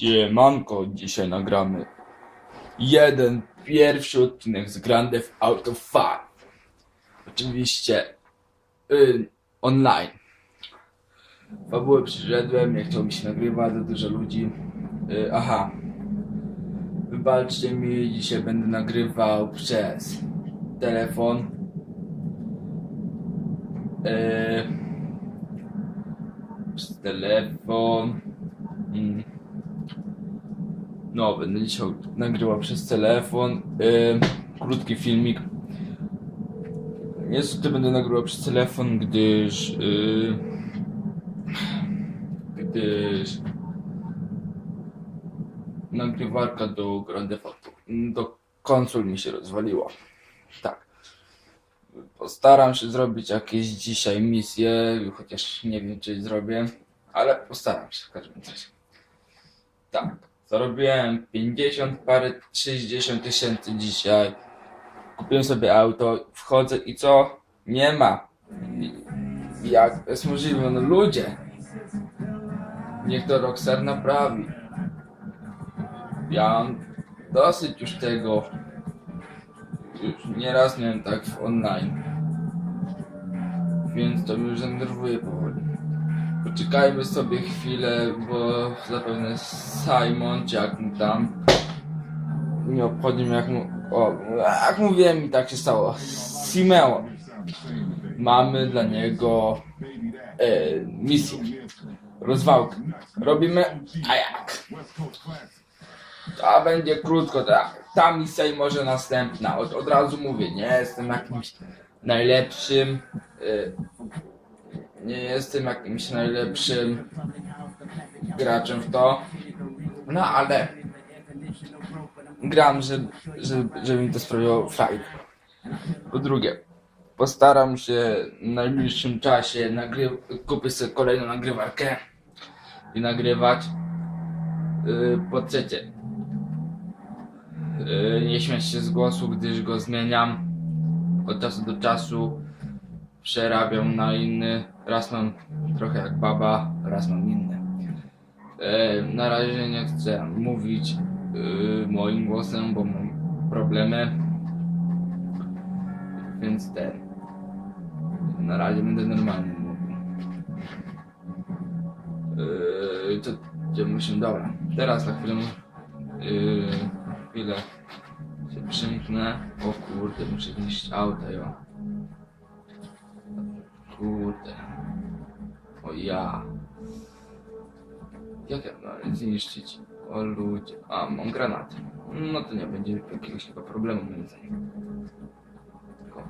Siemanko, dzisiaj nagramy jeden pierwszy odcinek z Grand Theft Auto 5. Oczywiście y, online. Fabułę przyszedłem, nie chciał mi się nagrywać, za dużo ludzi. Y, aha. Wybaczcie mi, dzisiaj będę nagrywał przez telefon. Y, przez telefon. Mm. No, będę dzisiaj nagrywał przez telefon. Yy, krótki filmik. Niestety będę nagrywał przez telefon, gdyż. Yy, gdyż. Nagrywarka do Grand Theft do konsol mi się rozwaliła. Tak. Postaram się zrobić jakieś dzisiaj misje, chociaż nie wiem czy zrobię, ale postaram się w każdym razie. Tak, zarobiłem 50 parę 60 tysięcy dzisiaj. Kupiłem sobie auto, wchodzę i co? Nie ma. Jak to jest możliwe? No ludzie. Niech to Rockstar naprawi. Ja mam dosyć już tego. Już nieraz miałem tak w online. Więc to mnie już denerwuje powoli. Poczekajmy sobie chwilę, bo zapewne Simon, czy jak mu tam, nie obchodzi mnie jak mu, o, jak mówiłem i tak się stało, Simeon. Mamy dla niego e, misję, rozwałkę. Robimy, a jak? To będzie krótko, ta, ta misja i może następna. Od, od razu mówię, nie jestem jakimś najlepszym e, nie jestem jakimś najlepszym graczem w to. No ale gram, że, że, żeby mi to sprawiło fajnie. Po drugie, postaram się w najbliższym czasie nagry- kupić sobie kolejną nagrywarkę i nagrywać. Yy, po trzecie, yy, nie śmiać się z głosu, gdyż go zmieniam od czasu do czasu przerabiam na inny. Mam trochę jak baba, mam inny. E, na razie nie chcę mówić e, moim głosem, bo mam problemy. Więc ten. Na razie będę normalny mówił. E, to gdzie musimy, dobra. Teraz na chwilę. E, chwilę się przymknę. O kurde, muszę wnieść auto, jo. Kurde. O ja. Jak ja mam zniszczyć? O ludzie. A, mam granaty. No to nie będzie jakiegoś chyba problemu moim zdaniem. Tylko-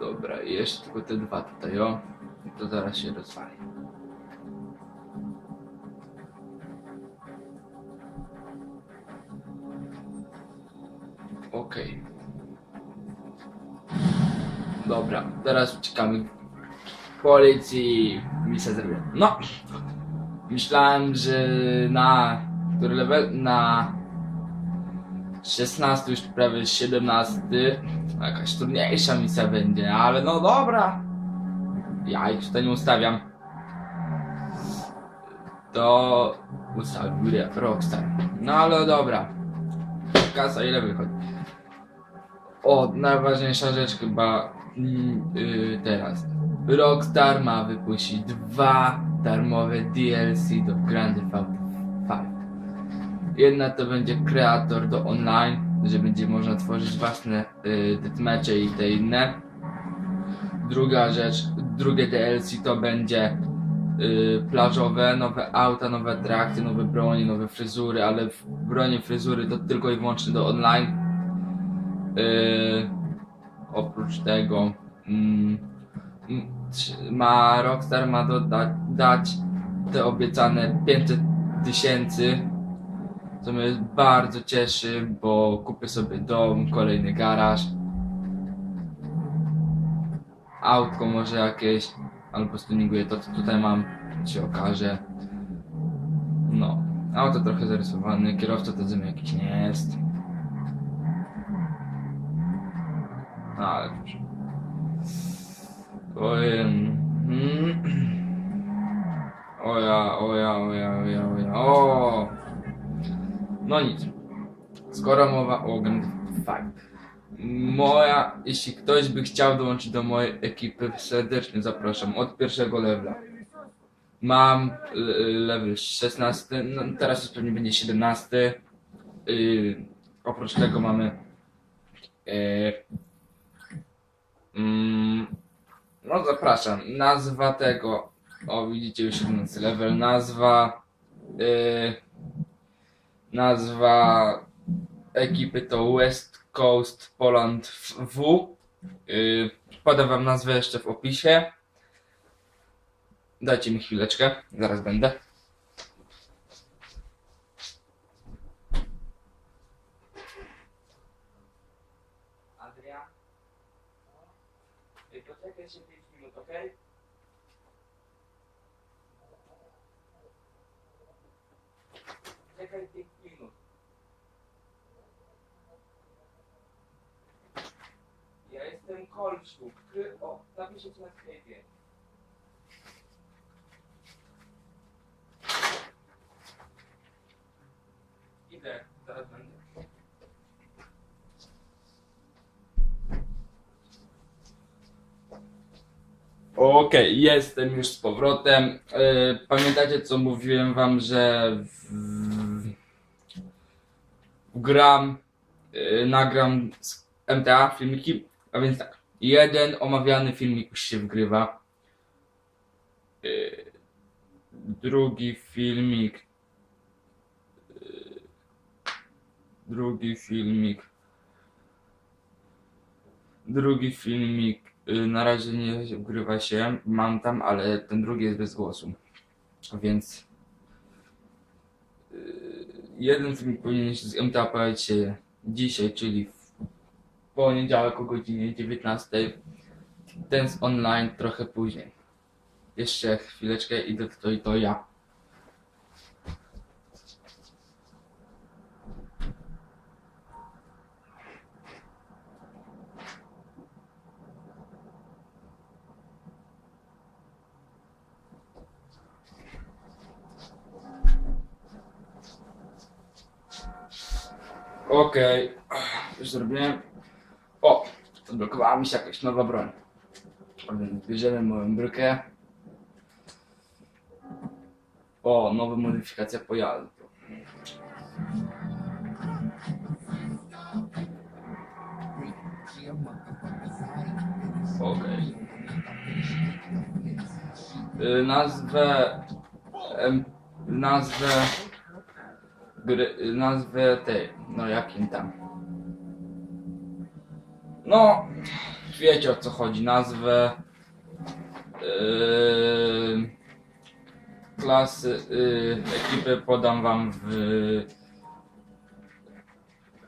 Dobra, jeszcze tylko te dwa tutaj, o. I to zaraz się rozwali. Teraz uciekamy policji. Misja zrobię. No. Myślałem, że na który level? Na 16 już prawie 17 jakaś trudniejsza misja będzie, ale no dobra. Ja ich tutaj nie ustawiam. To ustawił Rockstar. No ale dobra. Kasa ile wychodzi? O, najważniejsza rzecz chyba yy, teraz. Rockstar ma wypuścić dwa darmowe DLC do Grand Theft Auto 5. Jedna to będzie kreator do online, że będzie można tworzyć własne yy, i te inne. Druga rzecz, drugie DLC to będzie yy, plażowe, nowe auta, nowe atrakcje, nowe bronie, nowe fryzury, ale w bronie, fryzury to tylko i wyłącznie do online. Yy, oprócz tego mm, mm, ma Rockstar ma doda- dać te obiecane 500 tysięcy co mnie bardzo cieszy, bo kupię sobie dom, kolejny garaż autko może jakieś albo stuninguję to co tutaj mam się okaże. No auto trochę zarysowane kierowca to ze mnie jakiś nie jest No ale proszę. Ojej. Oja, oja, oja, oja, oja. O! No nic. Skoro mowa o Grand Fight. Moja, jeśli ktoś by chciał dołączyć do mojej ekipy, serdecznie zapraszam od pierwszego levela. Mam level 16, no teraz już pewnie będzie 17. Yy, oprócz tego mamy yy, no zapraszam. Nazwa tego. O widzicie już 17 level. Nazwa yy, nazwa ekipy to West Coast Poland W. Yy, podam wam nazwę jeszcze w opisie. Dajcie mi chwileczkę, zaraz będę. 5 minut, okej? Czekaj 5 minut. Ja jestem Kolczuk. Ty, o, napiszę ci na sklepie. Idę, zaraz będę. Okej, jestem już z powrotem. E, pamiętacie co mówiłem wam, że w, gram, e, nagram z MTA filmiki, a więc tak, jeden omawiany filmik już się wgrywa. E, drugi filmik drugi filmik drugi filmik na razie nie wgrywa się, mam tam, ale ten drugi jest bez głosu. Więc y, jeden filmik powinien się z MTA pojawić się dzisiaj, czyli w poniedziałek o godzinie 19. Ten z online trochę później. Jeszcze chwileczkę idę to i to ja. Okej, już zrobiłem. O, odblokowała mi się jakaś nowa broń. Bierzemy moją brykę. O, nowa modyfikacja pojazdu. Okej. Y, Nazwę... em, Nazwę... Gry, nazwę tej, no jakim tam. No, wiecie o co chodzi, nazwę yy, klasy, yy, ekipy podam wam w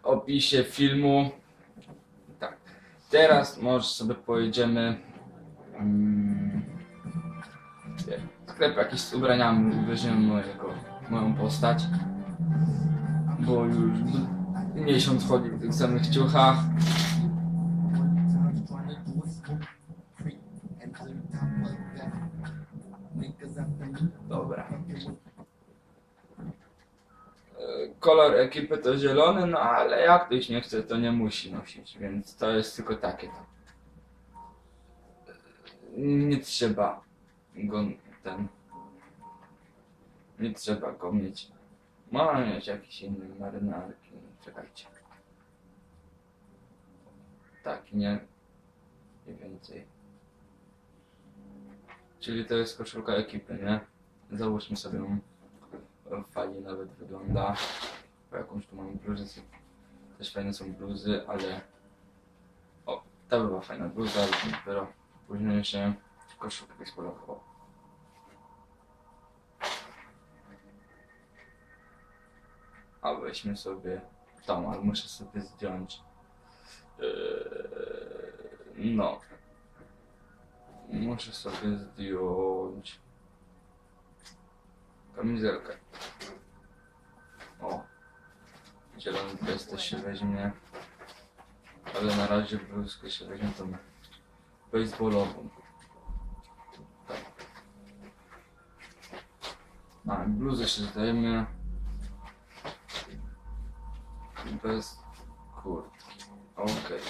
opisie filmu. Tak, teraz może sobie pojedziemy mm, w sklep jakiś z ubraniami, weźmiemy mojego, moją postać bo już miesiąc chodzi w tych samych ciuchach. Dobra. Kolor ekipy to zielony, no ale jak ktoś nie chce, to nie musi nosić, więc to jest tylko takie to. Nie trzeba go ten. Nie trzeba go mieć. Mam mieć jakieś inne marynarki. Czekajcie. Tak, nie. Nie więcej. Czyli to jest koszulka ekipy, nie? Załóżmy sobie ją. Fajnie nawet wygląda. Po jakąś tu mam bluzę. Też fajne są bluzy, ale... O, ta była fajna bluza, ale dopiero później się koszulka baseballowa. A weźmy sobie tą, ale muszę sobie zdjąć. Eee, no. Muszę sobie zdjąć kamizelkę. O. Zielony też się weźmie. ale na razie bluzkę się weźmie tą baseballową. Tak. A, bluzę się zdejmie. Bez kurtki. Okej.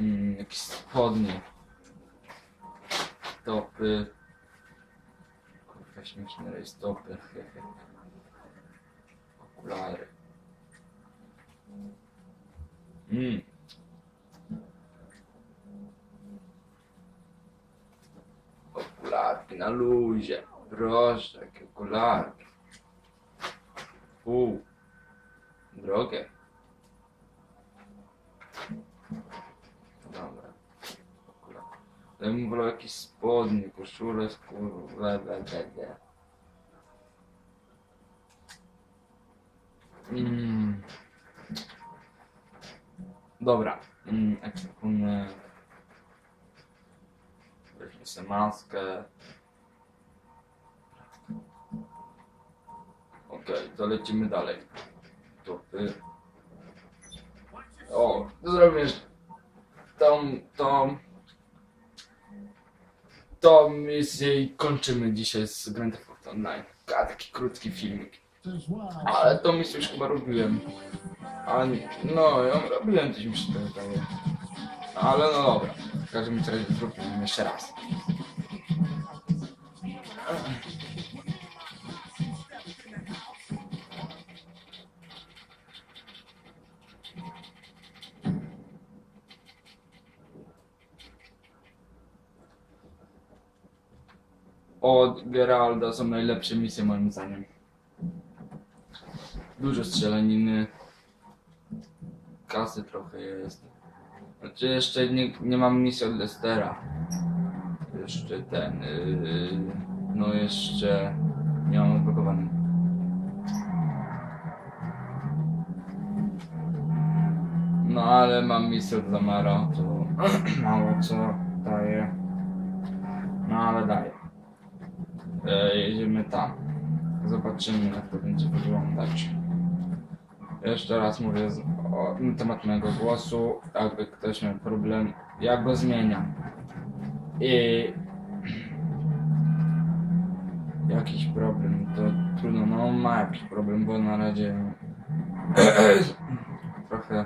Mm, jakieś spodnie. Topy. Kurwa śmieszne. Okulary. Mm. Okularki na luzie. Proszę, jakie okularki. U. Drogie. Dobra. Okularki. Ja bym wolał jakieś spodnie, koszulę, skórę, bla. Mm. Dobra. Mm. Weźmy sobie maskę. Okej, to lecimy dalej. Topy. O, to zrobię jeszcze tą, tą, tą misję kończymy dzisiaj z Grand Theft Auto Online. A, taki krótki filmik. Ale tą misję już chyba robiłem. A, nie- no, ją robiłem, coś mi się to wydaje. Ale no dobra. W każdym razie zrobimy jeszcze raz. Od Geralda są najlepsze misje moim zdaniem. Dużo strzelaniny. Kasy trochę jest. Znaczy jeszcze nie, nie mam misji od Lestera. Jeszcze ten. Yy, no jeszcze nie mam odblokowany. No ale mam misję od Zamara, to mało co daje. No ale daje. E, jedziemy tam. Zobaczymy jak to będzie wyglądać. Jeszcze raz mówię o, temat mojego głosu. Jakby ktoś miał problem, ja go zmieniam. I jakiś problem, to trudno, no ma jakiś problem, bo na razie trochę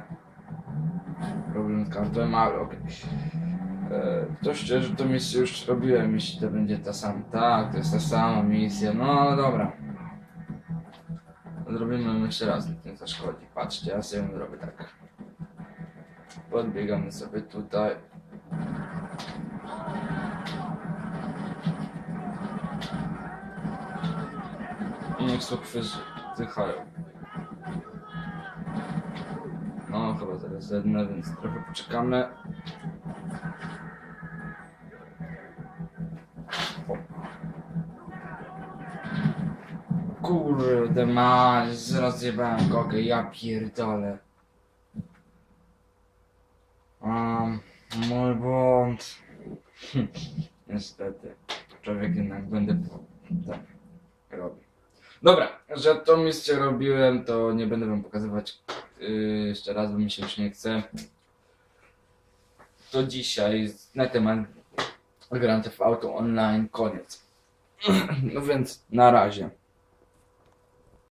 problem z gardłem, ale okej. E, To szczerze, to misję już robiłem, jeśli to będzie ta sama. Tak, to jest ta sama misja, no ale dobra. Zrobimy ją jeszcze raz, nic nie zaszkodzi. Patrzcie, ja sobie zrobię tak. Podbiegamy sobie tutaj. I niech sobie zdychają. No, chyba zaraz zednę, więc trochę poczekamy. Kurde, mać, rozjebałem gogę, ja pierdolę. Um, mój błąd. Niestety. Człowiek jednak będę tak robił. Dobra, że to misję robiłem, to nie będę wam pokazywać yy, jeszcze raz, bo mi się już nie chce. To dzisiaj na temat Grand Theft Auto Online koniec. No więc na razie.